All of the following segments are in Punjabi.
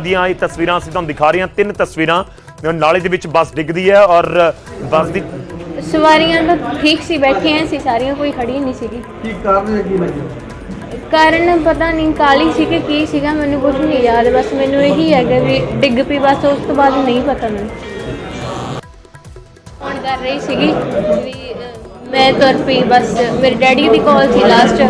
ਦੀਆਂ ਇਹ ਤਸਵੀਰਾਂ ਅਸੀਂ ਤੁਹਾਨੂੰ ਦਿਖਾ ਰਹੇ ਹਾਂ। ਤਿੰਨ ਤਸਵੀਰਾਂ ਨਾਲੇ ਦੇ ਵਿੱਚ ਬੱਸ ਡਿੱਗਦੀ ਹੈ ਔਰ ਬੱਸ ਦੀ ਸਵਾਰੀਆਂ ਤਾਂ ਠੀਕ ਸੀ ਬੈਠੀਆਂ ਸੀ ਸਾਰੀਆਂ ਕੋਈ ਖੜੀ ਨਹੀਂ ਸੀਗੀ। ਕੀ ਕਾਰਨ ਹੈ ਕੀ ਲੱਗਿਆ ਕਾਰਨ ਪਤਾ ਨਹੀਂ ਕਾਲੀ ਸੀ ਕਿ ਕੀ ਸੀਗਾ ਮੈਨੂੰ ਕੁਝ ਨਹੀਂ ਯਾਦ ਬਸ ਮੈਨੂੰ ਇਹੀ ਹੈਗਾ ਵੀ ਡਿੱਗ ਪਈ ਬਸ ਉਸ ਤੋਂ ਬਾਅਦ ਨਹੀਂ ਪਤਾ ਮੈਨੂੰ। ਫੋਨ ਕਰ ਰਹੀ ਸੀਗੀ ਵੀ ਅਹ, ਮੈਂ ਤੁਰ ਪਈ ਬਸ ਮੇਰੇ ਡੈਡੀ ਦੀ ਕਾਲ ਸੀ ਲਾਸਟ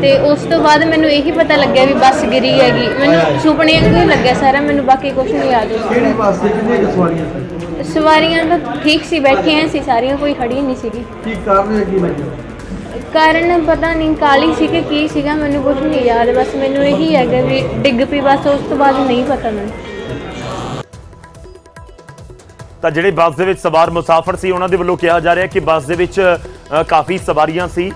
ਤੇ ਉਸ ਤੋਂ ਬਾਅਦ ਮੈਨੂੰ ਇਹੀ ਪਤਾ ਲੱਗਿਆ ਵੀ ਬੱਸ ਗਿਰੀ ਹੈਗੀ। ਮੈਨੂੰ ਸੁਪਨੇ ਵਾਂਗੂ ਹੀ ਲੱਗਿਆ ਸਾਰਾ ਮੈਨੂੰ ਬਾਕੀ ਕੁਝ ਨਹੀਂ ਯਾਦ ਕਿਹੜੀ ਬੱਸ ਕਿੰਨੀਆਂ ਕੁ ਸਵਾਰੀਆਂ ਸੀ? ਸਵਾਰੀਆਂ ਤਾਂ ਠੀਕ ਸੀ ਬੈਠੀਆਂ ਸੀ ਸਾਰੀਆਂ ਕੋਈ ਖੜੀ ਨਹੀਂ ਸੀਗੀ। ਕੀ ਕਾਰਨ ਹੈ ਕੀ ਲੱਗਿਆ ਕਾਰਨ ਪਤਾ ਨਹੀਂ ਕਾਲੀ ਸੀ ਕਿ ਕੀ ਸੀਗਾ ਮੈਨੂੰ ਕੁਝ ਨਹੀਂ ਯਾਦ ਬਸ ਮੈਨੂੰ ਇਹੀ ਹੈਗਾ ਵੀ ਡਿੱਗ ਪਈ ਬਸ ਉਸ ਤੋਂ ਬਾਅਦ ਨਹੀਂ ਪਤਾ ਮੈਨੂੰ। ਤਾਂ ਜਿਹੜੇ ਬੱਸ ਦੇ ਵਿੱਚ ਸਵਾਰ ਮੁਸਾਫਰ ਸੀ ਉਹਨਾਂ ਦੇ ਵੱਲੋਂ ਕਿਹਾ ਜਾ ਰਿਹਾ ਕਿ ਬੱਸ ਦੇ ਵਿੱਚ ਅ, ਕਾਫੀ ਸਵਾਰੀਆਂ ਸੀ।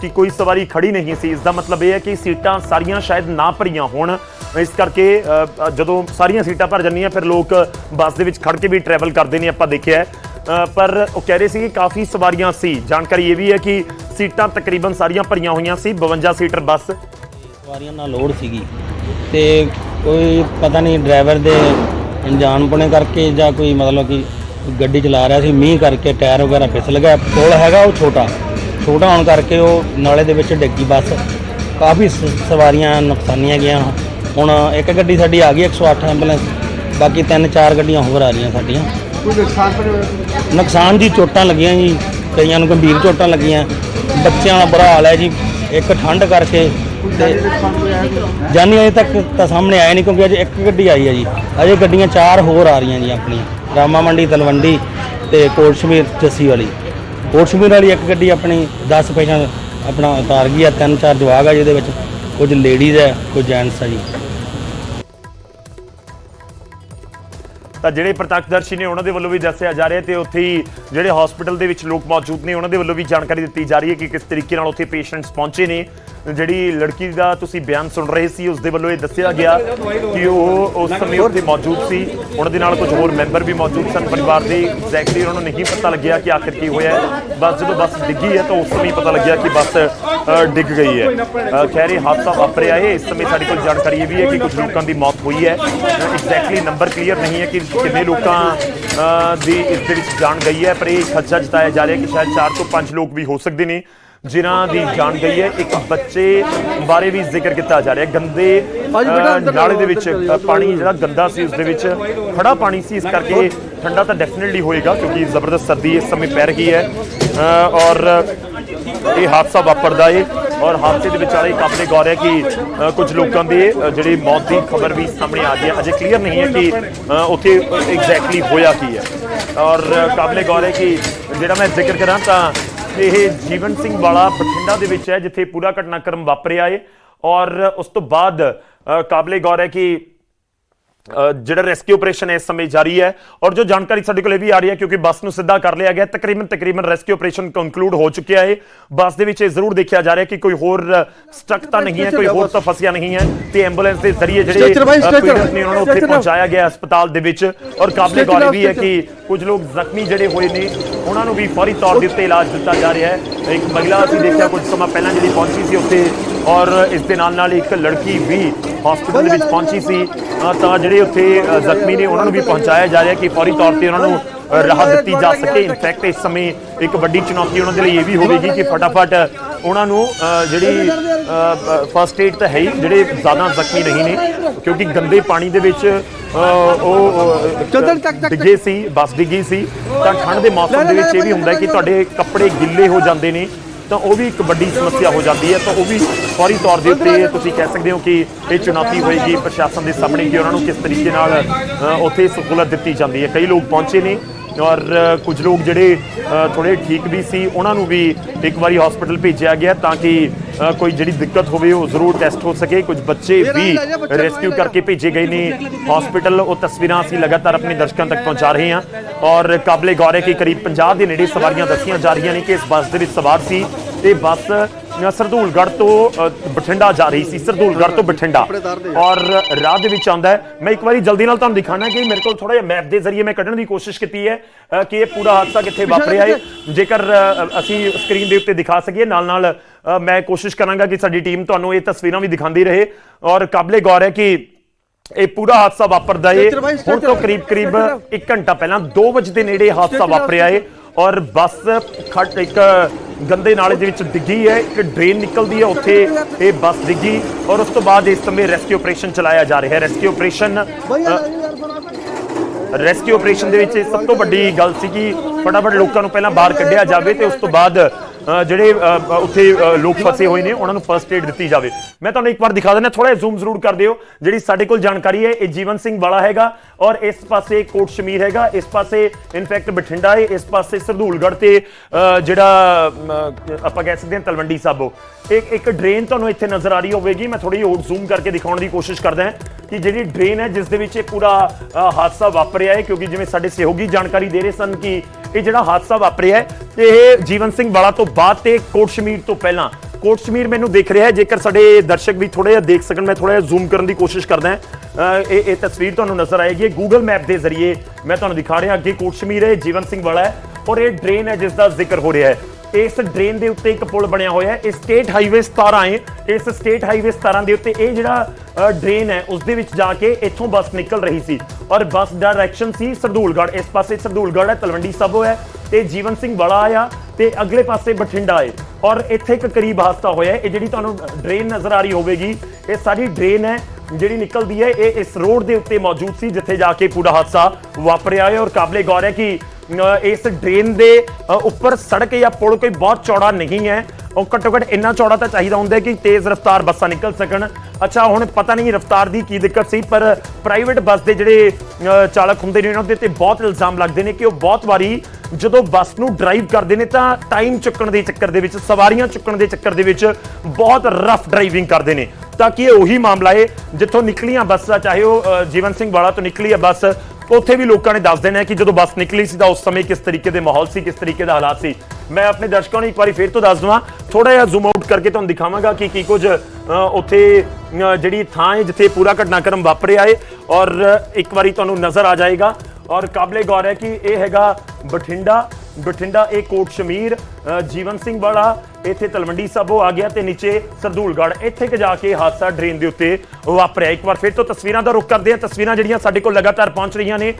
ਕਿ ਕੋਈ ਸਵਾਰੀ ਖੜੀ ਨਹੀਂ ਸੀ। ਇਸ ਦਾ ਮਤਲਬ ਇਹ ਹੈ ਕਿ ਸੀਟਾਂ ਸਾਰੀਆਂ ਸ਼ਾਇਦ ਨਾ ਭਰੀਆਂ ਹੋਣ। ਇਸ ਕਰਕੇ ਜਦੋਂ ਸਾਰੀਆਂ ਸੀਟਾਂ ਭਰ ਜਾਂਦੀਆਂ, ਫਿਰ ਲੋਕ ਬੱਸ ਦੇ ਵਿੱਚ ਖੜ ਕੇ ਵੀ ਟਰੈਵਲ ਕਰਦੇ ਨੇ, ਆਪਾਂ ਦੇਖਿਆ ਪਰ ਉਹ ਕਹਿ ਰਹੇ ਸੀ ਕਿ ਕਾਫੀ ਸਵਾਰੀਆਂ ਸੀ। ਜਾਣਕਾਰੀ ਇਹ ਵੀ ਹੈ ਕਿ ਸੀਟਾਂ ਤਕਰੀਬਨ ਸਾਰੀਆਂ ਭਰੀਆਂ ਹੋਈਆਂ ਸੀ 52 ਸੀਟਰ ਬੱਸ। ਸਵਾਰੀਆਂ ਨਾਲ ਲੋਡ ਸੀਗੀ। ਤੇ ਕੋਈ ਪਤਾ ਨਹੀਂ ਡਰਾਈਵਰ ਦੇ ਅਣਜਾਣਪੁਣੇ ਕਰਕੇ ਜਾਂ ਕੋਈ ਮਤਲਬ ਕਿ ਗੱਡੀ ਚਲਾ ਰਿਹਾ ਸੀ, ਮੀਂਹ ਕਰਕੇ ਟਾਇਰ ਵਗੈਰਾ ਫਿਸਲ ਗਿਆ ਪੁਲ ਹੈਗਾ ਉਹ ਛੋਟਾ। ਛੋਟਾ ਹੋਣ ਕਰਕੇ ਉਹ ਨਾਲੇ ਦੇ ਵਿੱਚ ਡਿੱਗੀ ਬੱਸ। ਕਾਫੀ ਸ- ਸਵਾਰੀਆਂ ਨੁਕਸਾਨੀਆਂ ਗਈਆਂ। ਹੁਣ ਇੱਕ ਗੱਡੀ ਸਾਡੀ ਆ ਗਈ 108 ਐਂਬੂਲੈਂਸ। ਬਾਕੀ ਤਿੰਨ ਚਾਰ ਗੱਡੀਆਂ ਹੋਰ ਆ ਰਹੀਆਂ ਸਾਡੀਆਂ। ਕੋਈ ਨੁਕਸਾਨ ਤਾਂ ਨਹੀਂ ਹੋਇਆ? ਨੁਕਸਾਨ ਜੀ ਚੋਟਾਂ ਲੱਗੀਆਂ ਜੀ ਕਈਆਂ ਨੂੰ ਗੰਭੀਰ ਚੋਟਾਂ ਲੱਗੀਆਂ। ਬੱਚਿਆਂ ਦਾ ਬੁਰਾ ਹਾਲ ਹੈ ਜੀ ਇੱਕ ਠੰਡ ਕਰਕੇ ਕੋਈ ਤੇ ਨੁਕਸਾਨ ਜਾਨੀ ਅਜੇ ਤੱਕ ਤਾਂ ਸਾਹਮਣੇ ਆਇਆ ਨਹੀਂ ਕਿਉਂਕਿ ਅਜੇ ਇੱਕ ਗੱਡੀ ਆਈ ਹੈ ਜੀ। ਅਜੇ ਗੱਡੀਆਂ ਚਾਰ ਹੋਰ ਆ ਰਹੀਆਂ ਜੀ ਆਪਣੀਆਂ। ਰਾਮਾ ਮੰਡੀ ਤਲਵੰਡੀ ਤੇ ਕੋਟਸ਼ਮੀਰ ਜੱਸੀ ਵਾਲੀ। ਕੋਟਸ਼ਮੀਰ ਵਾਲੀ ਇੱਕ ਗੱਡੀ ਆਪਣੀ 10 ਪੇਸ਼ੈਂਟ ਆਪਣਾ ਉਤਾਰ ਗਈ ਆ, ਤਿੰਨ ਚਾਰ ਜਵਾਗ ਆ ਜਿਹਦੇ ਵਿੱਚ, ਕੁਝ ਲੇਡੀਜ਼ ਹੈ ਕੁਝ ਜੈਂਟਸ ਆ ਜੀ। ਤਾਂ ਜਿਹੜੇ ਪ੍ਰਤੱਖਦਰਸ਼ੀ ਨੇ ਉਹਨਾਂ ਦੇ ਵੱਲੋਂ ਵੀ ਦੱਸਿਆ ਜਾ ਰਿਹਾ ਤੇ ਉੱਥੇ ਹੀ ਜਿਹੜੇ ਹਸਪੀਟਲ ਦੇ ਵਿੱਚ ਲੋਕ ਮੌਜੂਦ ਨੇ, ਉਹਨਾਂ ਦੇ ਵੱਲੋਂ ਵੀ ਜਾਣਕਾਰੀ ਦਿੱਤੀ ਜਾ ਰਹੀ ਹੈ ਕਿ ਕਿਸ ਤਰੀਕੇ ਨਾਲ ਉੱਥੇ ਪੇਸ਼ੈਂਟਸ ਪਹੁੰਚੇ ਨੇ। ਜਿਹੜੀ ਲੜਕੀ ਦਾ ਤੁਸੀਂ ਬਿਆਨ ਸੁਣ ਰਹੇ ਸੀ ਉਸ ਦੇ ਵੱਲੋਂ ਇਹ ਦੱਸਿਆ ਗਿਆ ਕਿ ਉਹ ਉਸ ਸਮੇਂ ਉੱਥੇ ਮੌਜੂਦ ਸੀ। ਉਹਨਾਂ ਦੇ ਨਾਲ ਕੁਝ ਹੋਰ ਮੈਂਬਰ ਵੀ ਮੌਜੂਦ ਸਨ। ਪਰਿਵਾਰ ਦੇ ਐਗਜ਼ੈਕਟਲੀ ਉਹਨਾਂ ਨੂੰ ਨਹੀਂ ਪਤਾ ਲੱਗਿਆ ਕਿ ਆਖਿਰ ਕੀ ਹੋਇਆ। ਬਸ ਜਦੋਂ ਬੱਸ ਡਿੱਗੀ ਹੈ ਤਾਂ ਉਸ ਸਮੇਂ ਪਤਾ ਲੱਗਿਆ ਕਿ ਬੱਸ ਡਿੱਗ ਗਈ ਹੈ। ਖੈਰ ਇਹ ਹਾਦਸਾ ਵਾਪਰਿਆ ਹੈ। ਇਸ ਸਮੇਂ ਸਾਡੇ ਕੋਲ ਜਾਣਕਾਰੀ ਇਹ ਵੀ ਹੈ ਕਿ ਕੁਝ ਲੋਕਾਂ ਦੀ ਮੌਤ ਹੋਈ ਹੈ। ਐਗਜ਼ੈਕਟਲੀ ਨੰਬਰ ਕਲੀਅਰ ਨਹੀਂ ਹੈ ਕਿ ਕਿੰਨੇ ਲੋਕਾਂ ਦੀ ਇਸ ਦੇ ਵਿੱਚ ਜਾਨ ਗਈ ਹੈ ਪਰ ਇਹ ਖਦਸ਼ਾ ਜਤਾਇਆ ਜਾ ਰਿਹਾ ਕਿ ਸ਼ਾਇਦ 4 ਤੋਂ 5 ਲੋਕ ਵੀ ਹੋ ਸਕਦੇ ਨੇ। ਜਿਨ੍ਹਾਂ ਦੀ ਜਾਨ ਗਈ ਹੈ। ਇੱਕ ਬੱਚੇ ਬਾਰੇ ਵੀ ਜ਼ਿਕਰ ਕੀਤਾ ਜਾ ਰਿਹਾ। ਗੰਦੇ ਨਾਲੇ ਦੇ ਵਿੱਚ ਪਾਣੀ ਜਿਹੜਾ ਗੰਦਾ ਸੀ ਉਸ ਦੇ ਵਿੱਚ ਖੜਾ ਪਾਣੀ ਸੀ। ਇਸ ਕਰਕੇ ਠੰਡਾ ਤਾਂ ਡੈਫੀਨਿਟਲੀ ਹੋਏਗਾ ਕਿਉਂਕਿ ਜ਼ਬਰਦਸਤ ਸਰਦੀ ਇਸ ਸਮੇਂ ਪੈ ਰਹੀ ਹੈ। ਔਰ ਇਹ ਹਾਦਸਾ ਵਾਪਰਦਾ ਏ। ਔਰ ਹਾਦਸੇ ਦੇ ਵਿਚਾਲੇ ਕਾਬਲੇ ਗੌਰ ਹੈ ਕਿ ਕੁਝ ਲੋਕਾਂ ਦੇ ਜਿਹੜੀ ਮੌਤ ਦੀ ਖਬਰ ਵੀ ਸਾਹਮਣੇ ਆ ਗਈ ਹੈ। ਅਜੇ ਕਲੀਅਰ ਨਹੀਂ ਹੈ ਕਿ ਉੱਥੇ ਐਗਜ਼ੈਕਟਲੀ ਹੋਇਆ ਕੀ ਹੈ। ਔਰ ਕਾਬਲੇ ਗੌਰ ਹੈ ਕਿ ਜਿਹੜਾ ਮੈਂ ਜ਼ਿਕਰ ਕਰਾਂ ਤਾਂ ਇਹ ਜੀਵਨ ਸਿੰਘ ਵਾਲਾ ਬਠਿੰਡਾ ਦੇ ਵਿੱਚ ਹੈ, ਜਿੱਥੇ ਪੂਰਾ ਘਟਨਾਕ੍ਰਮ ਵਾਪਰਿਆ ਏ। ਔਰ ਉਸ ਤੋਂ ਬਾਅਦ ਕਾਬਲੇ ਗੌਰ ਹੈ ਕਿ ਜਿਹੜਾ ਰੈਸਕਿਊ ਆਪਰੇਸ਼ਨ ਇਸ ਸਮੇਂ ਜਾਰੀ ਹੈ ਔਰ ਜੋ ਜਾਣਕਾਰੀ ਸਾਡੇ ਕੋਲ ਇਹ ਵੀ ਆ ਰਹੀ ਹੈ ਕਿਉਂਕਿ ਬੱਸ ਨੂੰ ਸਿੱਧਾ ਕਰ ਲਿਆ ਗਿਆ ਹੈ, ਤਕਰੀਬਨ ਤਕਰੀਬਨ ਰੈਸਕਿਊ ਆਪਰੇਸ਼ਨ ਕੰਕਲੂਡ ਹੋ ਚੁੱਕਿਆ ਹੈ ਬੱਸ ਦੇ ਵਿੱਚ ਇਹ ਜ਼ਰੂਰ ਦੇਖਿਆ ਜਾ ਰਿਹਾ ਕਿ ਕੋਈ ਹੋਰ ਸਟਕ ਤਾਂ ਨਹੀਂ ਹੈ ਕੋਈ ਹੋਰ ਤਾਂ ਫਸਿਆ ਨਹੀਂ ਹੈ ਤੇ ਐਂਬੂਲੈਂਸ ਦੇ ਜ਼ਰੀਏ ਜਿਹੜੇ। ਪੀੜਤ ਨੇ ਉਹਨਾਂ ਨੂੰ ਉੱਥੇ ਪਹੁੰਚਾਇਆ ਗਿਆ ਹਸਪਤਾਲ ਦੇ ਵਿੱਚ ਔਰ ਕਾਬਲੇ ਗੌਰ ਵੀ ਹੈ। ਕਿ ਕੁਝ ਲੋਕ ਜ਼ਖਮੀ ਜਿਹੜੇ ਹੋਏ ਨੇ ਉਹਨਾਂ ਨੂੰ ਵੀ ਫੌਰੀ ਤੌਰ ਦੇ ਉੱਤੇ ਇਲਾਜ ਦਿੱਤਾ ਜਾ ਰਿਹਾ ਹੈ ਇੱਕ ਮਹਿਲਾ ਅਸੀਂ ਦੇਖਿਆ ਕੁਝ ਸਮਾਂ ਪਹਿਲਾਂ ਜਿਹੜੀ ਪਹੁੰਚੀ ਸੀ ਉੱਥੇ ਔਰ ਇਸ ਦੇ ਨਾਲ ਨਾਲ ਇੱਕ ਲੜਕੀ ਵੀ ਹਸਪੀਟਲ ਦੇ ਵਿੱਚ ਪਹੁੰਚੀ ਸੀ। ਤਾਂ ਜਿਹੜੇ ਉੱਥੇ ਜ਼ਖਮੀ ਨੇ ਉਹਨਾਂ ਨੂੰ ਵੀ ਪਹੁੰਚਾਇਆ ਜਾ ਰਿਹਾ ਕਿ ਫੌਰੀ ਤੌਰ ਤੇ ਉਹਨਾਂ ਨੂੰ ਰਾਹਤ ਦਿੱਤੀ ਜਾ ਸਕੇ। ਇਨਫੈਕਟ ਇਸ ਸਮੇਂ ਇੱਕ ਵੱਡੀ ਚੁਣੌਤੀ ਉਹਨਾਂ ਦੇ ਲਈ ਇਹ ਵੀ ਹੋਵੇਗੀ ਕਿ ਫਟਾਫਟ ਉਹਨਾਂ ਨੂੰ ਜਿਹੜੀ ਫਸਟ ਏਡ ਤਾਂ ਹੈ ਹੀ ਜਿਹੜੇ ਜ਼ਿਆਦਾ ਜ਼ਖਮੀ ਨਹੀਂ ਨੇ ਕਿਉਂਕਿ ਗੰਦੇ ਪਾਣੀ ਦੇ ਵਿੱਚ ਉਹ ਚੱਕ, ਚੱਕ, ਅ, ਡਿੱਗੇ ਸੀ ਬੱਸ ਡਿੱਗੀ ਸੀ। ਤਾਂ ਠੰਡ ਦੇ ਮੌਸਮ ਦੇ ਵਿੱਚ ਇਹ ਵੀ ਹੁੰਦਾ ਕਿ ਤੁਹਾਡੇ ਕੱਪੜੇ ਗਿੱਲੇ ਹੋ ਜਾਂਦੇ ਨੇ। ਤਾਂ ਉਹ ਵੀ ਇੱਕ ਵੱਡੀ ਸਮੱਸਿਆ ਹੋ ਜਾਂਦੀ ਹੈ, ਤਾਂ ਉਹ ਵੀ ਫੌਰੀ ਤੌਰ ਦੇ ਉੱਤੇ ਤੁਸੀਂ ਕਹਿ ਸਕਦੇ ਹੋ ਕਿ ਇਹ ਚੁਣੌਤੀ ਹੋਏਗੀ, ਪ੍ਰਸ਼ਾਸਨ ਦੇ ਸਾਹਮਣੇ ਕਿ ਉਹਨਾਂ ਨੂੰ ਕਿਸ ਤਰੀਕੇ ਨਾਲ ਉੱਥੇ ਸਹੂਲਤ ਦਿੱਤੀ ਜਾਂਦੀ ਹੈ। ਕਈ ਲੋਕ ਪਹੁੰਚੇ ਨੇ ਔਰ ਕੁਝ ਲੋਕ ਜਿਹੜੇ ਥੋੜੇ ਠੀਕ ਵੀ ਸੀ ਉਹਨਾਂ ਨੂੰ ਵੀ ਇੱਕ ਵਾਰੀ ਹਸਪੀਟਲ ਭੇਜਿਆ ਗਿਆ ਤਾਂ ਕਿ ਕੋਈ ਜਿਹੜੀ ਦਿੱਕਤ ਹੋਵੇ ਉਹ ਜ਼ਰੂਰ ਟੈਸਟ ਹੋ ਸਕੇ। ਕੁਝ ਬੱਚੇ ਵੀ ਰੈਸਕਿਊ ਕਰਕੇ ਭੇਜੇ ਗਏ ਨੇ। ਹਸਪੀਟਲ ਉਹ ਤਸਵੀਰਾਂ ਅਸੀਂ ਲਗਾਤਾਰ ਆਪਣੇ ਦਰਸ਼ਕਾਂ ਤੱਕ ਪਹੁੰਚਾ ਰਹੇ ਹਾਂ। ਔਰ ਕਾਬਲੇ ਗੌਰ ਹੈ ਕਿ ਕਰੀਬ 50 ਦੇ ਨੇੜੇ ਸਵਾਰੀਆਂ ਦੱਸੀਆਂ ਜਾ ਰਹੀਆਂ ਨੇ ਕਿ ਇਸ ਬੱਸ ਦੇ ਵਿੱਚ ਸਵਾਰ ਸੀ। ਤੇ ਬੱਸ ਸਰਦੂਲਗੜ੍ਹ ਤੋਂ ਬਠਿੰਡਾ ਜਾ ਰਹੀ ਸੀ ਸਰਦੂਲਗੜ੍ਹ ਤੋਂ ਬਠਿੰਡਾ। ਔਰ ਰਾਹ ਦੇ ਵਿੱਚ ਆਉਂਦਾ ਹੈ। ਮੈਂ ਇੱਕ ਵਾਰੀ ਜਲਦੀ ਨਾਲ ਤੁਹਾਨੂੰ ਦਿਖਾਣਾ ਕਿ ਮੇਰੇ ਕੋਲ ਥੋੜਾ ਜਿਹਾ ਮੈਪ ਦੇ ਜ਼ਰੀਏ ਮੈਂ ਕੱਢਣ ਦੀ ਕੋਸ਼ਿਸ਼ ਕੀਤੀ ਹੈ ਕਿ ਇਹ ਪੂਰਾ ਹਾਦਸਾ ਕਿੱਥੇ ਵਾਪਰਿਆ ਹੈ। ਜੇਕਰ ਅਸੀਂ ਸਕਰੀਨ ਦੇ ਉੱਤੇ ਦਿਖਾ ਸਕੀਏ ਨਾਲ ਨਾਲ ਮੈਂ ਕੋਸ਼ਿਸ਼ ਕਰਾਂਗਾ ਕਿ ਸਾਡੀ ਟੀਮ ਤੁਹਾਨੂੰ ਇਹ ਤਸਵੀਰਾਂ ਵੀ ਦਿਖਾਉਂਦੀ ਰਹੇ। ਔਰ ਕਾਬਲੇ ਗੌਰ ਹੈ ਕਿ ਇਹ ਪੂਰਾ ਹਾਦਸਾ ਵਾਪਰਦਾ ਏ ਹੁਣ ਤੋਂ। ਕਰੀਬ ਕਰੀਬ ਸਟ੍ਰੈਚਰ। 1 ਘੰਟਾ ਪਹਿਲਾਂ 2 ਵਜੇ ਦੇ ਨੇੜੇ ਹਾਦਸਾ ਵਾਪਰਿਆ ਏ ਔਰ ਬੱਸ ਖੱਟ ਇੱਕ ਗੰਦੇ ਨਾਲੇ ਦੇ ਵਿੱਚ ਡਿੱਗੀ ਹੈ ਇੱਕ ਡਰੇਨ ਨਿਕਲਦੀ ਹੈ ਉੱਥੇ ਇਹ ਬੱਸ ਡਿੱਗੀ ਔਰ ਉਸ ਤੋਂ ਬਾਅਦ ਇਸ ਸਮੇਂ ਰੈਸਕਿਊ ਆਪਰੇਸ਼ਨ ਚਲਾਇਆ ਜਾ ਰਿਹਾ ਹੈ। ਰੈਸਕਿਊ ਆਪਰੇਸ਼ਨ ਰੈਸਕਿਊ ਆਪਰੇਸ਼ਨ ਦੇ ਵਿੱਚ ਸਭ ਤੋਂ ਵੱਡੀ ਗੱਲ ਸੀ ਕਿ ਫਟਾਫਟ ਲੋਕਾਂ ਨੂੰ ਪਹਿਲਾਂ ਬਾਹਰ ਕੱਢਿਆ ਜਾਵੇ ਤੇ ਉਸ ਤੋਂ ਬਾਅਦ ਜਿਹੜੇ ਉੱਥੇ ਲੋਕ ਫਸੇ ਹੋਏ ਨੇ, ਉਹਨਾਂ ਨੂੰ ਫਰਸਟ ਏਡ ਦਿੱਤੀ ਜਾਵੇ। ਮੈਂ ਤੁਹਾਨੂੰ ਇੱਕ ਵਾਰ ਦਿਖਾ ਦਿੰਦਾ ਥੋੜਾ ਜ਼ੂਮ ਜ਼ਰੂਰ ਕਰ ਦਿਓ। ਜਿਹੜੀ ਸਾਡੇ ਕੋਲ ਜਾਣਕਾਰੀ ਹੈ, ਇਹ ਜੀਵਨ ਸਿੰਘ ਵਾਲਾ ਹੈਗਾ ਔਰ ਇਸ ਪਾਸੇ ਕੋਟ ਸ਼ਮੀਰ ਹੈਗਾ, ਇਸ ਪਾਸੇ ਇਨਫੈਕਟ ਬਠਿੰਡਾ ਹੈ, ਇਸ ਪਾਸੇ ਸਰਦੂਲਗੜ੍ਹ ਤੇ ਜਿਹੜਾ ਆਪਾਂ ਕਹਿ ਸਕਦੇ ਹਾਂ ਤਲਵੰਡੀ ਸਾਬੋ। ਇੱਕ ਇੱਕ ਡਰੇਨ ਤੁਹਾਨੂੰ ਇੱਥੇ ਨਜ਼ਰ ਆ ਰਹੀ ਹੋਵੇਗੀ, ਮੈਂ ਥੋੜੀ ਹੋਰ ਜ਼ੂਮ ਕਰਕੇ ਦਿਖਾਉਣ ਦੀ ਕੋਸ਼ਿਸ਼ ਕਰਦਾ ਹਾਂ ਕਿ ਜਿਹੜੀ ਡਰੇਨ ਹੈ, ਜਿਸ ਦੇ ਵਿੱਚ ਇਹ ਪੂਰਾ ਹਾਦਸਾ ਵਾਪਰਿਆ ਹੈ, ਕਿਉਂਕਿ ਜਿਵੇਂ ਸਾਡੇ ਸਹਿਯੋਗੀ ਜਾਣਕਾਰੀ ਦੇ ਰਹੇ ਸਨ ਕਿ ਇਹ ਜਿਹੜਾ ਹਾਦਸਾ ਵਾਪਰਿਆ ਹੈ ਤੇ ਇਹ ਜੀਵਨ ਸਿੰਘ ਵਾਲਾ ਤੋਂ ਬਾਅਦ ਤੇ ਕੋਟ ਸ਼ਮੀਰ ਤੋਂ ਪਹਿਲਾਂ। ਕੋਟ ਸ਼ਮੀਰ ਮੈਨੂੰ ਦੇਖ ਰਿਹਾ ਹੈ, ਜੇਕਰ ਸਾਡੇ ਦਰਸ਼ਕ ਵੀ ਥੋੜਾ ਜਿਹਾ ਦੇਖ ਸਕਣ, ਮੈਂ ਥੋੜਾ ਜਿਹਾ ਜ਼ੂਮ ਕਰਨ ਦੀ ਕੋਸ਼ਿਸ਼ ਕਰਦਾ ਹਾਂ। ਇਹ ਇਹ ਤਸਵੀਰ ਤੁਹਾਨੂੰ ਨਜ਼ਰ ਆਏਗੀ ਗੂਗਲ ਮੈਪ ਦੇ ਜ਼ਰੀਏ ਮੈਂ ਤੁਹਾਨੂੰ ਦਿਖਾ ਰਿਹਾ, ਅੱਗੇ ਕੋਟ ਸ਼ਮੀਰ ਹੈ ਜੀਵਨ ਸਿੰਘ ਵਾਲਾ ਹੈ ਔਰ ਇਹ ਡਰੇਨ ਹੈ ਜਿਸ ਦਾ ਜ਼ਿਕਰ ਹੋ ਰਿਹਾ ਹੈ। ਇਸ ਡਰੇਨ ਦੇ ਉੱਤੇ ਇੱਕ ਪੁਲ ਬਣਿਆ ਹੋਇਆ ਹੈ, ਇਹ ਸਟੇਟ ਹਾਈਵੇ 17 ਹੈ। ਇਸ ਸਟੇਟ ਹਾਈਵੇ 17 ਦੇ ਉੱਤੇ ਇਹ ਜਿਹੜਾ ਡਰੇਨ ਹੈ, ਉਸ ਦੇ ਵਿੱਚ ਜਾ ਕੇ ਇੱਥੋਂ ਬੱਸ ਨਿਕਲ ਰਹੀ ਸੀ। ਔਰ ਬੱਸ ਡਾਇਰੈਕਸ਼ਨ ਸੀ ਸਰਦੂਲਗੜ੍ਹ। ਇਸ ਪਾਸੇ ਸਰਦੂਲਗੜ੍ਹ ਹੈ, ਤਲਵੰਡੀ ਸਾਬੋ ਹੈ ਤੇ ਜੀਵਨ ਸਿੰਘ ਵਾਲਾ ਆਇਆ ਤੇ ਅਗਲੇ ਪਾਸੇ ਬਠਿੰਡਾ ਹੈ ਔਰ ਇੱਥੇ ਇੱਕ ਕਰੀਬ ਹਾਦਸਾ ਹੋਇਆ ਇਹ ਜਿਹੜੀ ਤੁਹਾਨੂੰ ਡਰੇਨ ਨਜ਼ਰ ਆ ਰਹੀ ਹੋਵੇਗੀ, ਇਹ ਸਾਰੀ ਡਰੇਨ ਹੈ, ਜਿਹੜੀ ਨਿਕਲਦੀ ਹੈ, ਇਹ ਇਸ ਰੋਡ ਦੇ ਉੱਤੇ ਮੌਜੂਦ ਸੀ, ਜਿੱਥੇ ਜਾ ਕੇ ਪੂਰਾ ਹਾਦਸਾ ਵਾਪਰਿਆ ਹੈ। ਔਰ ਕਾਬਲੇ ਗੌਰ ਹੈ ਕਿ ਇਸ ਡਰੇਨ ਦੇ ਉੱਪਰ ਸੜਕ ਜਾਂ ਪੁਲ ਕੋਈ ਬਹੁਤ ਚੌੜਾ ਨਹੀਂ ਹੈ। ਉਹ ਘੱਟੋ ਘੱਟ ਇੰਨਾ ਚੌੜਾ ਤਾਂ ਚਾਹੀਦਾ ਹੁੰਦਾ ਕਿ ਤੇਜ਼ ਰਫ਼ਤਾਰ ਬੱਸਾਂ ਨਿਕਲ ਸਕਣ। ਅੱਛਾ, ਹੁਣ ਪਤਾ ਨਹੀਂ ਰਫ਼ਤਾਰ ਦੀ ਕੀ ਦਿੱਕਤ ਸੀ, ਪਰ ਪ੍ਰਾਈਵੇਟ ਬੱਸ ਦੇ ਜਿਹੜੇ ਚਾਲਕ ਹੁੰਦੇ ਨੇ, ਉਹਨਾਂ ਦੇ ਤੇ ਬਹੁਤ ਇਲਜ਼ਾਮ ਲੱਗਦੇ ਨੇ ਕਿ ਉਹ ਬਹੁਤ ਵਾਰੀ ਜਦੋਂ ਬੱਸ ਨੂੰ ਡਰਾਈਵ ਕਰਦੇ ਨੇ ਤਾਂ ਟਾਈਮ ਚੁੱਕਣ ਦੇ ਚੱਕਰ ਦੇ ਵਿੱਚ, ਸਵਾਰੀਆਂ ਚੁੱਕਣ ਦੇ ਚੱਕਰ ਦੇ ਵਿੱਚ ਬਹੁਤ ਰਫ ਡਰਾਈਵਿੰਗ ਕਰਦੇ ਨੇ। ਤਾਂ ਕਿ ਇਹ ਉਹੀ ਮਾਮਲਾ ਹੈ, ਜਿੱਥੋਂ ਨਿਕਲੀਆਂ ਬੱਸਾਂ, ਚਾਹੇ ਉਹ ਜੀਵਨ ਸਿੰਘ ਵਾਲਾ ਤੋਂ ਨਿਕਲੀ ਹੈ ਬੱਸ ਉੱਥੇ ਵੀ ਲੋਕਾਂ ਨੇ ਦੱਸ ਦੇਣਾ ਕਿ ਜਦੋਂ ਬੱਸ ਨਿਕਲੀ ਸੀ ਤਾਂ ਉਸ ਸਮੇਂ ਕਿਸ ਤਰੀਕੇ ਦੇ ਮਾਹੌਲ ਸੀ, ਕਿਸ ਤਰੀਕੇ ਦਾ ਹਾਲਾਤ ਸੀ। ਮੈਂ ਆਪਣੇ ਦਰਸ਼ਕਾਂ ਨੂੰ ਇੱਕ ਵਾਰੀ ਫੇਰ ਤੋਂ ਦੱਸ ਦਵਾਂ ਥੋੜਾ ਜਿਹਾ ਜ਼ੂਮ ਆਊਟ ਕਰਕੇ ਤੁਹਾਨੂੰ ਦਿਖਾਵਾਂਗਾ ਕਿ ਕੀ ਕੁਝ ਉੱਥੇ ਜਿਹੜੀ ਥਾਂ ਹੈ ਜਿੱਥੇ ਪੂਰਾ ਘਟਨਾਕ੍ਰਮ ਵਾਪਰਿਆ ਹੈ ਔਰ ਇੱਕ ਵਾਰੀ ਤੁਹਾਨੂੰ ਨਜ਼ਰ ਆ ਜਾਏਗਾ ਔਰ ਕਾਬਲੇ ਗੌਰ ਹੈ ਕਿ ਇਹ ਹੈਗਾ ਬਠਿੰਡਾ ਬਠਿੰਡਾ ਇਹ ਕੋਟ ਸ਼ਮੀਰ ਅ, ਜੀਵਨ ਸਿੰਘ ਵਾਲਾ ਇੱਥੇ ਤਲਵੰਡੀ ਸਾਬੋ ਆ ਗਿਆ ਤੇ ਨੀਚੇ ਸਰਦੂਲਗੜ੍ਹ ਇੱਥੇ ਕਿ ਜਾ ਕੇ ਹਾਦਸਾ ਡਰੇਨ ਦੇ ਉੱਤੇ ਵਾਪਰਿਆ। ਇੱਕ ਵਾਰ ਫਿਰ ਤੋਂ ਤਸਵੀਰਾਂ ਦਾ ਰੁਖ ਕਰਦੇ ਹਾਂ। ਤਸਵੀਰਾਂ ਜਿਹੜੀਆਂ ਸਾਡੇ ਕੋਲ ਲਗਾਤਾਰ ਪਹੁੰਚ ਰਹੀਆਂ ਨੇ।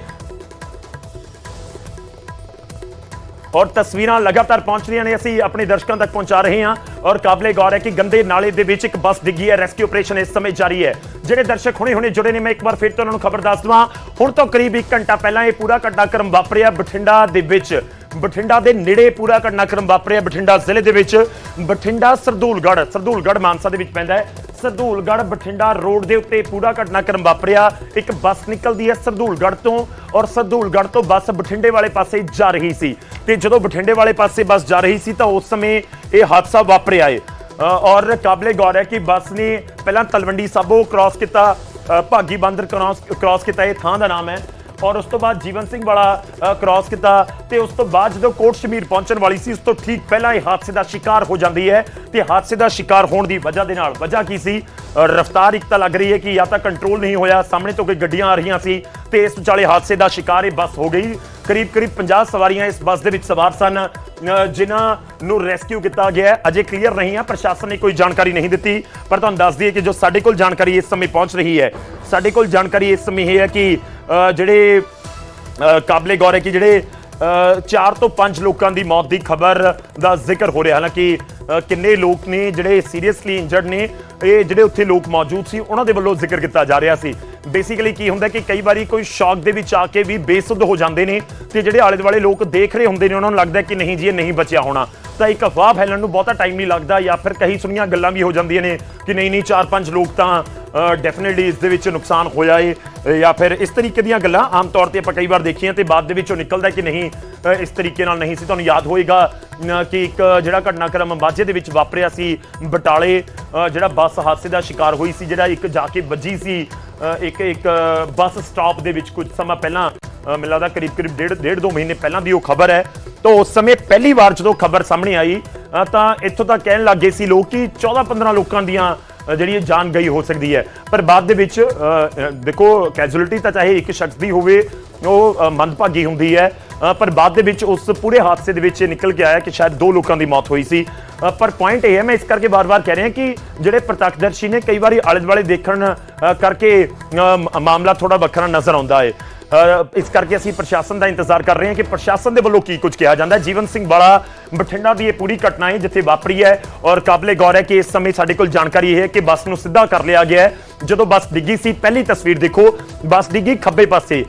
ਔਰ ਤਸਵੀਰਾਂ ਲਗਾਤਾਰ ਪਹੁੰਚ ਰਹੀਆਂ ਨੇ। ਅਸੀਂ ਆਪਣੇ ਦਰਸ਼ਕਾਂ ਤੱਕ ਪਹੁੰਚਾ ਰਹੇ ਹਾਂ ਔਰ ਕਾਬਲੇ ਗੌਰ ਹੈ ਕਿ ਗੰਦੇ ਨਾਲੇ ਦੇ ਵਿੱਚ ਇੱਕ ਬੱਸ ਡਿੱਗੀ ਹੈ। ਰੈਸਕਿਊ ਆਪਰੇਸ਼ਨ ਇਸ ਸਮੇਂ ਜਾਰੀ ਹੈ। ਜਿਹੜੇ ਦਰਸ਼ਕ ਹੁਣੇ ਹੁਣੇ ਜੁੜੇ ਨੇ ਮੈਂ ਇੱਕ ਵਾਰ ਫਿਰ ਤੋਂ ਉਹਨਾਂ ਨੂੰ ਖਬਰ ਦੱਸ ਦਵਾਂ। ਹੁਣ ਤੋਂ ਕਰੀਬ 1 ਘੰਟਾ ਪਹਿਲਾਂ ਇਹ ਪੂਰਾ ਘਟਨਾਕ੍ਰਮ ਵਾਪਰਿਆ ਬਠਿੰਡਾ ਦੇ ਵਿੱਚ। ਬਠਿੰਡਾ ਦੇ ਨੇੜੇ ਪੂਰਾ ਘਟਨਾਕ੍ਰਮ ਵਾਪਰਿਆ। ਬਠਿੰਡਾ ਜ਼ਿਲ੍ਹੇ ਦੇ ਵਿੱਚ ਬਠਿੰਡਾ ਸਰਦੂਲਗੜ੍ਹ ਸਰਦੂਲਗੜ੍ਹ ਮਾਨਸਾ ਦੇ ਵਿੱਚ ਪੈਂਦਾ ਹੈ। ਸਰਦੂਲਗੜ੍ਹ ਬਠਿੰਡਾ ਰੋਡ ਦੇ ਉੱਤੇ ਪੂਰਾ ਘਟਨਾਕ੍ਰਮ ਵਾਪਰਿਆ। ਇੱਕ ਬੱਸ ਨਿਕਲਦੀ ਹੈ ਸਰਦੂਲਗੜ੍ਹ ਤੋਂ ਔਰ ਸਰਦੂਲਗੜ੍ਹ ਤੋਂ ਬੱਸ ਬਠਿੰਡੇ ਵਾਲੇ ਪਾਸੇ ਜਾ ਰਹੀ ਸੀ। ਤੇ ਜਦੋਂ ਬਠਿੰਡੇ ਵਾਲੇ ਪਾਸੇ ਬੱਸ ਜਾ ਰਹੀ ਸੀ ਤਾਂ ਉਸ ਸਮੇਂ ਇਹ ਹਾਦਸਾ ਵਾਪਰਿਆ ਹੈ। ਔਰ ਕਾਬਲੇ ਗੌਰ ਹੈ ਕਿ ਬੱਸ ਨੇ ਪਹਿਲਾਂ ਤਲਵੰਡੀ ਸਾਬੋ ਕ੍ਰਾਸ ਕੀਤਾ। ਭਾਗੀ ਬਾਂਦਰ ਕ੍ਰਾਸ ਕ੍ਰਾਸ ਕੀਤਾ। ਇਹ ਥਾਂ ਦਾ ਨਾਮ ਹੈ। ਔਰ ਉਸ ਤੋਂ ਬਾਅਦ ਜੀਵਨ ਸਿੰਘ ਵਾਲਾ ਕ੍ਰਾਸ ਕੀਤਾ ਤੇ ਉਸ ਤੋਂ ਬਾਅਦ ਜਦੋਂ ਕੋਟ ਸ਼ਮੀਰ ਪਹੁੰਚਣ ਵਾਲੀ ਸੀ, ਉਸ ਤੋਂ ਠੀਕ ਪਹਿਲਾਂ ਇਹ ਹਾਦਸੇ ਦਾ ਸ਼ਿਕਾਰ ਹੋ ਜਾਂਦੀ ਹੈ ਤੇ ਹਾਦਸੇ ਦਾ ਸ਼ਿਕਾਰ ਹੋਣ ਦੀ ਵਜ੍ਹਾ ਦੇ ਨਾਲ ਵਜ੍ਹਾ ਕੀ ਸੀ? ਰਫ਼ਤਾਰ ਇੱਕ ਤਾਂ ਲੱਗ ਰਹੀ ਹੈ ਕਿ ਜਾਂ ਤਾਂ ਕੰਟਰੋਲ ਨਹੀਂ ਹੋਇਆ, ਸਾਹਮਣੇ ਤੋਂ ਕੋਈ ਗੱਡੀਆਂ ਆ ਰਹੀਆਂ ਸੀ ਤੇ ਇਸ ਵਿਚਾਲੇ ਹਾਦਸੇ ਦਾ ਸ਼ਿਕਾਰ ਇਹ ਬੱਸ ਹੋ ਗਈ। ਕਰੀਬ ਕਰੀਬ 50 ਸਵਾਰੀਆਂ ਇਸ ਬੱਸ ਦੇ ਵਿੱਚ ਸਵਾਰ ਸਨ ਜਿਨ੍ਹਾਂ ਨੂੰ ਰੈਸਕਿਊ ਕੀਤਾ ਗਿਆ ਅਜੇ ਕਲੀਅਰ ਨਹੀਂ ਹੈ ਪ੍ਰਸ਼ਾਸਨ ਨੇ ਕੋਈ ਜਾਣਕਾਰੀ ਨਹੀਂ ਦਿੱਤੀ, ਪਰ ਤੁਹਾਨੂੰ ਦੱਸ ਦਈਏ ਕਿ ਜੋ ਸਾਡੇ ਕੋਲ ਜਾਣਕਾਰੀ ਇਸ ਸਮੇਂ ਪਹੁੰਚ ਰਹੀ ਹੈ ਸਾਡੇ ਕੋਲ ਜਾਣਕਾਰੀ ਇਸ ਸਮੇਂ ਇਹ ਹੈ ਕਿ ਜਿਹੜੇ ਕਾਬਲੇ ਗੌਰ ਹੈ ਕਿ ਜਿਹੜੇ 4 ਤੋਂ 5 ਲੋਕਾਂ ਦੀ ਮੌਤ ਦੀ ਖਬਰ ਦਾ ਜ਼ਿਕਰ ਹੋ ਰਿਹਾ। ਹਾਲਾਂਕਿ ਕਿੰਨੇ ਲੋਕ ਨੇ ਜਿਹੜੇ ਸੀਰੀਅਸਲੀ ਇੰਜਰਡ ਨੇ, ਇਹ ਜਿਹੜੇ ਉੱਥੇ ਲੋਕ ਮੌਜੂਦ ਸੀ, ਉਹਨਾਂ ਦੇ ਵੱਲੋਂ ਜ਼ਿਕਰ ਕੀਤਾ ਜਾ ਰਿਹਾ ਸੀ। ਬੇਸਿਕਲੀ ਕੀ ਹੁੰਦਾ ਕਿ ਕਈ ਵਾਰੀ ਕੋਈ ਸ਼ੌਕ ਦੇ ਵਿੱਚ ਆ ਕੇ ਵੀ ਬੇਸੁੱਧ ਹੋ ਜਾਂਦੇ ਨੇ ਤੇ ਜਿਹੜੇ ਆਲੇ ਦੁਆਲੇ ਲੋਕ ਦੇਖ ਰਹੇ ਹੁੰਦੇ ਨੇ, ਉਹਨਾਂ ਨੂੰ ਲੱਗਦਾ ਕਿ ਨਹੀਂ ਜੀ, ਇਹ ਨਹੀਂ ਬਚਿਆ ਹੋਣਾ। ਤਾਂ ਇੱਕ ਅਫਵਾਹ ਫੈਲਣ ਨੂੰ ਬਹੁਤਾ ਟਾਈਮ ਨਹੀਂ ਲੱਗਦਾ ਜਾਂ ਫਿਰ ਕਈ ਸੁਣੀਆਂ ਗੱਲਾਂ ਵੀ ਹੋ ਜਾਂਦੀਆਂ ਨੇ ਕਿ ਨਹੀਂ ਨਹੀਂ 4-5 ਲੋਕ ਤਾਂ ਡੈਫੀਨਿਟਲੀ ਇਸ ਦੇ ਵਿੱਚ ਨੁਕਸਾਨ ਹੋਇਆ ਏ ਜਾਂ ਫਿਰ ਇਸ ਤਰੀਕੇ ਦੀਆਂ ਗੱਲਾਂ ਆਮ ਤੌਰ ਤੇ ਆਪਾਂ ਕਈ ਵਾਰ ਦੇਖੀਆਂ ਤੇ ਬਾਅਦ ਦੇ ਵਿੱਚੋਂ ਨਿਕਲਦਾ ਕਿ ਨਹੀਂ ਇਸ ਤਰੀਕੇ ਨਾਲ ਨਹੀਂ ਸੀ। ਤੁਹਾਨੂੰ ਯਾਦ ਹੋਏਗਾ ਕਿ ਇੱਕ ਜਿਹੜਾ ਘਟਨਾਕ੍ਰਮ ਮਾਝੇ ਦੇ ਵਿੱਚ ਵਾਪਰਿਆ ਸੀ, ਬਟਾਲੇ ਜਿਹੜਾ ਬੱਸ ਹਾਦਸੇ ਦਾ ਸ਼ਿਕਾਰ ਹੋਈ ਸੀ, ਜਿਹੜਾ ਇੱਕ ਜਾ ਕੇ ਵੱਜੀ ਸੀ ਇੱਕ ਇੱਕ ਬੱਸ ਸਟਾਪ ਦੇ ਵਿੱਚ ਕੁਝ ਸਮਾਂ ਪਹਿਲਾਂ ਅ, ਮੈਨੂੰ ਲੱਗਦਾ ਕਰੀਬ ਕਰੀਬ ਡੇਢ ਡੇਢ ਦੋ ਮਹੀਨੇ ਪਹਿਲਾਂ ਦੀ ਉਹ ਖਬਰ ਹੈ। ਤਾਂ ਉਸ ਸਮੇਂ ਪਹਿਲੀ ਵਾਰ ਜਦੋਂ ਖਬਰ ਸਾਹਮਣੇ ਆਈ ਤਾਂ ਇੱਥੋਂ ਤੱਕ ਕਹਿਣ ਲੱਗੇ ਸੀ ਲੋਕ ਕਿ 14-15 ਲੋਕਾਂ ਦੀਆਂ ਅ, ਜਿਹੜੀ ਇਹ ਜਾਨ ਗਈ ਹੋ ਸਕਦੀ ਹੈ। ਪਰ ਬਾਅਦ ਦੇ ਵਿੱਚ ਦੇਖੋ ਕੈਜੂਅਲਟੀ ਤਾਂ ਚਾਹੇ ਇੱਕ ਸ਼ਖਸ ਦੀ ਹੋਵੇ ਉਹ ਮੰਦਭਾਗੀ ਹੁੰਦੀ ਹੈ। ਪਰ ਬਾਅਦ ਦੇ ਵਿੱਚ ਉਸ ਪੂਰੇ ਹਾਦਸੇ ਦੇ ਵਿੱਚ ਇਹ ਨਿਕਲ ਕੇ ਆਇਆ ਕਿ ਸ਼ਾਇਦ ਦੋ ਲੋਕਾਂ ਦੀ ਮੌਤ ਹੋਈ ਸੀ। ਪਰ ਪੁਆਇੰਟ ਇਹ ਹੈ, ਮੈਂ ਇਸ ਕਰਕੇ ਬਾਰ-ਬਾਰ ਕਹਿ ਰਿਹਾ ਕਿ ਜਿਹੜੇ ਪ੍ਰਤੱਖਦਰਸ਼ੀ ਨੇ, ਕਈ ਵਾਰੀ ਆਲੇ ਦੁਆਲੇ ਦੇਖਣ ਕਰਕੇ ਮਾਮਲਾ ਥੋੜਾ ਵੱਖਰਾ ਨਜ਼ਰ ਆਉਂਦਾ ਹੈ। ਇਸ ਕਰਕੇ ਅਸੀਂ ਪ੍ਰਸ਼ਾਸਨ ਦਾ ਇੰਤਜ਼ਾਰ ਕਰ ਰਹੇ ਹਾਂ ਕਿ ਪ੍ਰਸ਼ਾਸਨ ਦੇ ਵੱਲੋਂ ਕੀ ਕੁਝ ਕਿਹਾ ਜਾਂਦਾ ਹੈ। ਜੀਵਨ ਸਿੰਘ ਵਾਲਾ, ਬਠਿੰਡਾ ਦੀ ਇਹ ਪੂਰੀ ਘਟਨਾ ਹੈ, ਜਿੱਥੇ ਵਾਪਰੀ ਹੈ। ਔਰ ਕਾਬਲੇ ਗੌਰ ਹੈ ਕਿ ਇਸ ਸਮੇਂ ਸਾਡੇ ਕੋਲ ਜਾਣਕਾਰੀ ਇਹ ਹੈ ਕਿ ਬੱਸ ਨੂੰ ਸਿੱਧਾ ਕਰ ਲਿਆ ਗਿਆ ਹੈ। ਜਦੋਂ ਬੱਸ ਡਿੱਗੀ ਸੀ, ਪਹਿਲੀ ਤਸਵੀਰ ਦੇਖੋ, ਬੱਸ ਡਿੱਗੀ ਖੱਬੇ ਪਾਸੇ।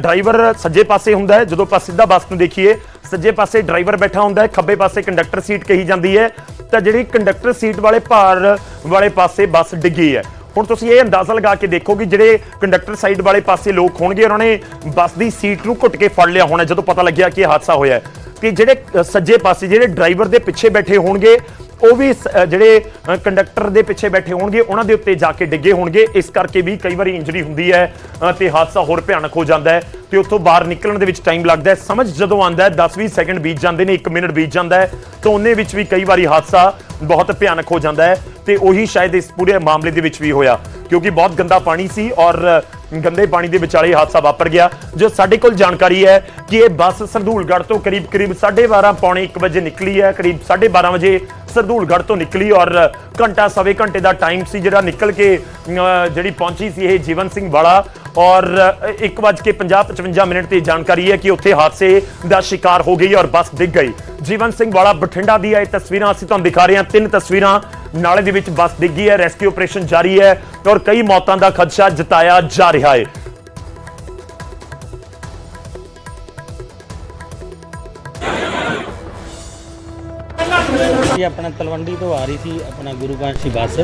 ਡਰਾਈਵਰ ਸੱਜੇ ਪਾਸੇ ਹੁੰਦਾ ਹੈ, ਜਦੋਂ ਆਪਾਂ ਸਿੱਧਾ ਬੱਸ ਨੂੰ ਦੇਖੀਏ, ਸੱਜੇ ਪਾਸੇ ਡਰਾਈਵਰ ਬੈਠਾ ਹੁੰਦਾ ਹੈ, ਖੱਬੇ ਪਾਸੇ ਕੰਡਕਟਰ ਸੀਟ ਕਹੀ ਜਾਂਦੀ ਹੈ। ਤਾਂ ਜਿਹੜੀ ਕੰਡਕਟਰ ਸੀਟ ਵਾਲੇ ਭਾਰ ਵਾਲੇ ਪਾਸੇ ਬੱਸ ਡਿੱਗੀ ਹੈ। ਹੁਣ ਤੁਸੀਂ ਇਹ ਅੰਦਾਜ਼ਾ ਲਗਾ ਕੇ ਦੇਖੋ ਕਿ ਜਿਹੜੇ ਕੰਡਕਟਰ ਸਾਈਡ ਵਾਲੇ ਪਾਸੇ ਲੋਕ ਹੋਣਗੇ, ਉਹਨਾਂ ਨੇ ਬੱਸ ਦੀ ਸੀਟ ਨੂੰ ਘੁੱਟ ਕੇ ਫੜ ਲਿਆ ਹੋਣਾ ਜਦੋਂ ਪਤਾ ਲੱਗਿਆ ਕਿ ਇਹ ਹਾਦਸਾ ਹੋਇਆ ਹੈ। ਤੇ ਜਿਹੜੇ ਸੱਜੇ ਪਾਸੇ ਜਿਹੜੇ ਡਰਾਈਵਰ ਦੇ ਪਿੱਛੇ ਬੈਠੇ ਹੋਣਗੇ ਉਹ ਵੀ ਜਿਹੜੇ ਕੰਡਕਟਰ ਦੇ ਪਿੱਛੇ ਬੈਠੇ ਹੋਣਗੇ ਉਹਨਾਂ ਦੇ ਉੱਤੇ ਜਾ ਕੇ ਡਿੱਗੇ ਹੋਣਗੇ। ਇਸ ਕਰਕੇ ਵੀ ਕਈ ਵਾਰੀ ਇੰਜਰੀ ਹੁੰਦੀ ਹੈ ਅ, ਤੇ ਹਾਦਸਾ ਹੋਰ ਭਿਆਨਕ ਹੋ ਜਾਂਦਾ ਹੈ ਤੇ ਉੱਥੋਂ ਬਾਹਰ ਨਿਕਲਣ ਦੇ ਵਿੱਚ ਟਾਈਮ ਲੱਗਦਾ ਹੈ। ਸਮਝ ਜਦੋਂ ਆਉਂਦਾ ਹੈ 10-20 ਸੈਕਿੰਡ ਬੀਤ ਜਾਂਦੇ ਨੇ 1 ਮਿੰਟ ਬੀਤ ਜਾਂਦਾ ਹੈ ਤਾਂ ਉਹਨੇ ਵਿੱਚ ਵੀ ਕਈ ਵਾਰੀ ਹਾਦਸਾ ਬਹੁਤ ਭਿਆਨਕ ਹੋ ਜਾਂਦਾ ਹੈ ਤੇ ਉਹੀ ਸ਼ਾਇਦ ਇਸ ਪੂਰੇ ਮਾਮਲੇ ਦੇ ਵਿੱਚ ਵੀ ਹੋਇਆ ਕਿਉਂਕਿ ਬਹੁਤ ਗੰਦਾ ਪਾਣੀ ਸੀ ਔਰ ਗੰਦੇ ਪਾਣੀ ਦੇ ਵਿਚਾਲੇ ਹਾਦਸਾ ਵਾਪਰ ਗਿਆ। ਜੋ ਸਾਡੇ ਕੋਲ ਜਾਣਕਾਰੀ ਹੈ ਕਿ ਇਹ ਬੱਸ ਸਰਦੂਲਗੜ੍ਹ ਤੋਂ ਕਰੀਬ ਕਰੀਬ 12:30 ਪੌਣੇ 1 ਵਜੇ ਨਿਕਲੀ ਹੈ ਕਰੀਬ 12:30 ਵਜੇ ਸਰਦੂਲਗੜ੍ਹ ਤੋਂ ਨਿਕਲੀ ਔਰ ਘੰਟਾ ਸਵੇ ਘੰਟੇ ਦਾ ਟਾਈਮ ਸੀ ਜਿਹੜਾ ਨਿਕਲ ਕੇ ਜਿਹੜੀ ਪਹੁੰਚੀ ਸੀ ਇਹ ਜੀਵਨ ਸਿੰਘ ਵਾਲਾ। ਔਰ 1:50-55 ਮਿੰਟ ਤੇ ਜਾਣਕਾਰੀ ਹੈ ਕਿ ਉੱਥੇ ਹਾਦਸੇ ਦਾ ਸ਼ਿਕਾਰ ਹੋ ਗਈ ਔਰ ਬੱਸ ਡਿੱਗ ਗਈ। ਜੀਵਨ ਸਿੰਘ ਵਾਲਾ ਬਠਿੰਡਾ ਦੀਆਂ ਇਹ ਤਸਵੀਰਾਂ ਅਸੀਂ ਤੁਹਾਨੂੰ ਦਿਖਾ ਰਹੇ ਹਾਂ। ਤਿੰਨ ਤਸਵੀਰਾਂ ਨਾਲੇ ਦੇ ਵਿੱਚ ਬੱਸ ਡਿੱਗੀ ਹੈ ਰੈਸਕਿਊ ਆਪਰੇਸ਼ਨ ਜਾਰੀ ਹੈ ਔਰ ਕਈ ਮੌਤਾਂ ਦਾ ਖਦਸ਼ਾ ਜਤਾਇਆ ਜਾ ਰਿਹਾ ਹੈ। ਆਪਣਾ ਤਲਵੰਡੀ ਤੋਂ ਆ ਰਹੀ ਸੀ ਆਪਣਾ ਗੁਰੂਗੰਜ ਬੱਸ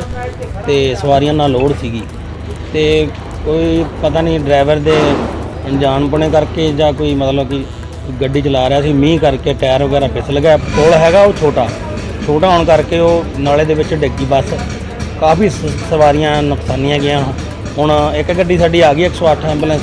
ਤੇ ਸਵਾਰੀਆਂ ਨਾਲ ਲੋਡ ਸੀਗੀ। ਤੇ ਕੋਈ ਪਤਾ ਨਹੀਂ ਡਰਾਈਵਰ ਦੇ ਅਣਜਾਣਪੁਣੇ ਕਰਕੇ ਜਾਂ ਕੋਈ ਮਤਲਬ ਕਿ ਗੱਡੀ ਚਲਾ ਰਿਹਾ ਸੀ, ਮੀਂਹ ਕਰਕੇ ਟਾਇਰ ਵਗੈਰਾ ਫਿਸਲ ਗਿਆ। ਪੁਲ ਹੈਗਾ ਉਹ ਛੋਟਾ। ਛੋਟਾ ਹੋਣ ਕਰਕੇ ਉਹ ਨਾਲੇ ਦੇ ਵਿੱਚ ਡਿੱਗੀ ਬੱਸ। ਕਾਫੀ ਸ- ਸਵਾਰੀਆਂ ਨੁਕਸਾਨੀਆਂ ਗਈਆਂ। ਹੁਣ ਇੱਕ ਗੱਡੀ ਸਾਡੀ ਆ ਗਈ 108 ਐਂਬੂਲੈਂਸ।